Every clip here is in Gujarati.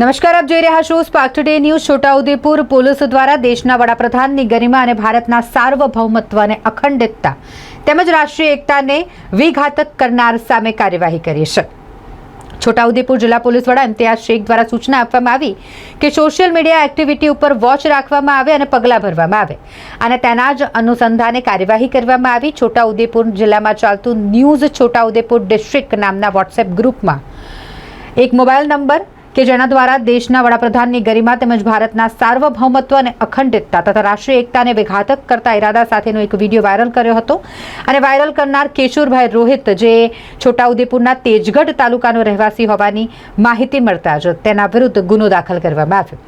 નમસ્કાર, આપ જોઈ રહ્યા છો Spark Today news Chhotaudepur police દ્વારા દેશના વડાપ્રધાનની ગરિમા અને ભારતના સાર્વભૌમત્વ અને અખંડિતતા તેમજ રાષ્ટ્રીય એકતાને વિઘાતક કરનાર સામે કાર્યવાહી કરી છે. છોટાઉદેપુર જિલ્લા પોલીસ વડા ઇમ્તિયાઝ શેખ દ્વારા સૂચના આપવામાં આવી કે સોશિયલ મીડિયા એક્ટિવિટી ઉપર વોચ રાખવામાં આવે અને પગલાં ભરવામાં આવે. અને તેના જ અનુસંધાને કાર્યવાહી કરવામાં આવી. છોટાઉદેપુર જિલ્લામાં ચાલતું ન્યૂઝ છોટાઉદેપુર ડિસ્ટ્રિક્ટ નામના વોટ્સએપ ગ્રુપમાં એક મોબાઈલ નંબર કે જેના દ્વારા દેશના વડાપ્રધાનની ગરિમા તેમજ ભારતના સાર્વભૌમત્વ અને અખંડિતતા તથા રાષ્ટ્રીય એકતાને વિઘાતક કરતા ઇરાદા સાથેનો એક વીડિયો વાયરલ કર્યો હતો. અને વાયરલ કરનાર કેશુરભાઈ રોહિત, જે છોટાઉદેપુરના તેજગઢ તાલુકાનો રહેવાસી હોવાની માહિતી મળતા જ તેના વિરુદ્ધ ગુનો દાખલ કરવામાં આવ્યો.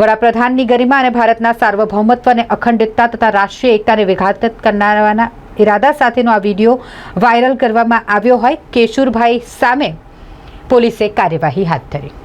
વડાપ્રધાનની ગરિમા અને ભારતના સાર્વભૌમત્વ અને અખંડિતતા તથા રાષ્ટ્રીય એકતાને વિઘાતક કરનારાના ઇરાદા સાથેનો આ વીડિયો વાયરલ કરવામાં આવ્યો હોય. કેશુરભાઈ સામે પોલીસે કાર્યવાહી હાથ ધરી.